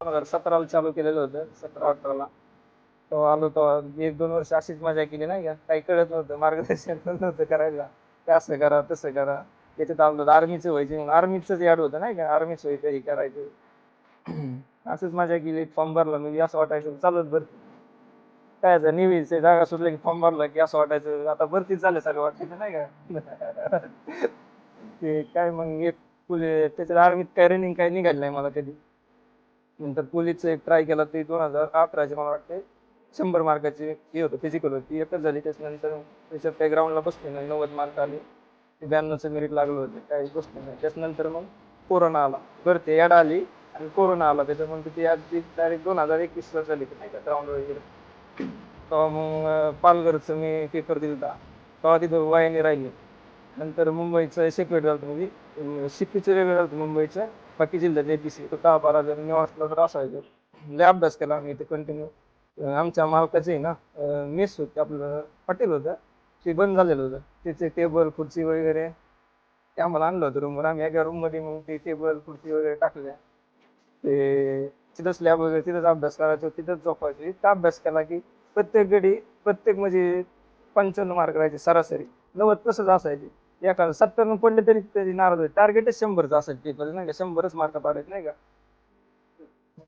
दोन हजार सतराला चालू केलेलं होतं सतरा अठराला. तेव्हा आलो तेव्हा एक दोन वर्ष अशीच मजा केली नाही का? काही कळत नव्हतं मार्गदर्शन नव्हतं करायला. ते असं करा तसं करा. त्याच्यात आलो आर्मीचं व्हायचे. म्हणून आर्मीचंच याड होतं नाही का? आर्मीच व्हायचं हे करायचं. असंच मजा केली फॉर्म भरला. म्हणजे असं वाटायचं चालत भरती. काय झालं नेहमीच जागा सुटलं की फॉर्म भरला की असं वाटायचं आता भरतीच सगळं वाटायचं नाही का? ते काय मग एक पुले त्याच्यात आर्मीत काय रनिंग काय निघाली नाही मला कधी. नंतर पोलीसचं एक ट्राय केला ते दोन हजार अकराचे मला वाटते शंभर मार्काची हे होतं फिजिकल होती. एकच झाली त्याच्यानंतर त्याच्या काही ग्राउंडला बसले नाही. नव्वद मार्क आले. ते ब्याण्णवचं मेरिट लागलं होतं. काही बसले नाही. त्याच्यानंतर मग कोरोना आला. बरं ते याड आली आणि कोरोना आला. त्याच्यामुळे ती अगदी डायरेक्ट दोन हजार एकवीसला झाली की नाही का ग्राउंड वगैरे. तेव्हा मग पालघरचं मी पेपर दिलता तेव्हा तिथं वायाने राहिले. नंतर मुंबईचं सेक्रेट झालं म्हणजे शिपीचं वेगळं झालं मुंबईचं. बाकी जिल्ह्यात ए पी सी तो दहा बारा जण निवासला तर असायचं लय अभ्यास केला आम्ही इथे कंटिन्यू आमच्या मालकाचे ना मेस होते आपलं हॉटेल होतं. ते बंद झालेलं होतं. त्याचे टेबल खुर्ची वगैरे ते आम्हाला आणलं होतं रूमवर आम्ही एका रूममध्ये मग ते टेबल खुर्ची वगैरे टाकल्या. ते तिथंच लॅब वगैरे तिथंच अभ्यास करायचो तिथंच झोपायचो. इतका अभ्यास केला की प्रत्येक गडी प्रत्येक म्हणजे पंच्याण्णव मार्क राहायचे सरासरी. नव्वद तसंच असायचे. एखादा सत्तर पडले तरी तरी नाराज होईल. टार्गेटच शंभरच असेल पेपर नाही का शंभरच मार्क पाडायचे नाही का?